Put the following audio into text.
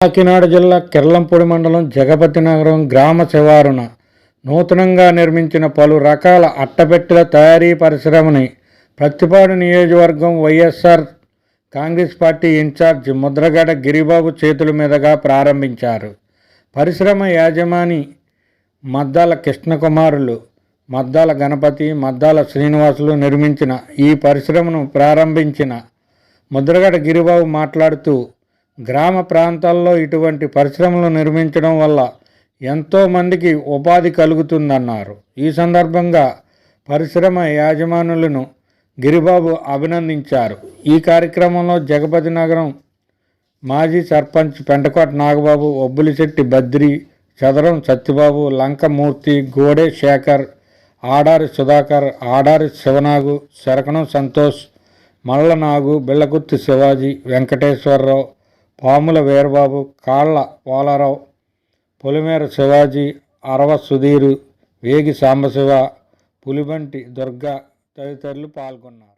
కాకినాడ జిల్లా కిర్లంపూడి మండలం జగపతి నగరం గ్రామ శివారున నూతనంగా నిర్మించిన పలు రకాల అట్టపెట్టెల తయారీ పరిశ్రమని ప్రతిపాడు నియోజకవర్గం YSR Congress party in charge Mudragada Giribabu చేతుల మీదుగా ప్రారంభించారు. పరిశ్రమ యాజమాని మద్దాల కృష్ణకుమారులు మద్దాల గణపతి మద్దాల శ్రీనివాసులు నిర్మించిన ఈ పరిశ్రమను ప్రారంభించిన ముద్రగడ గిరిబాబు మాట్లాడుతూ గ్రామ ప్రాంతాల్లో ఇటువంటి పరిశ్రమలు నిర్మించడం వల్ల ఎంతోమందికి ఉపాధి కలుగుతుందన్నారు. ఈ సందర్భంగా పరిశ్రమ యాజమానులను గిరిబాబు అభినందించారు. ఈ కార్యక్రమంలో జగపతి నగరం మాజీ సర్పంచ్ పెంటకోట నాగబాబు ఒబ్బులిశెట్టి బద్రి చదరం సత్యబాబు లంకమూర్తి గోడే శేఖర్ ఆడారి సుధాకర్ ఆడారి శివనాగు శరకణం సంతోష్ మల్లనాగు బిళ్ళకుర్తి శివాజీ వెంకటేశ్వరరావు పాముల వీరబాబు కాళ్ళ పోలారావు పొలిమేర శివాజీ అరవ సుధీరు వేగి సాంబశివ పులిబంటి దుర్గా తదితరులు పాల్గొన్నారు.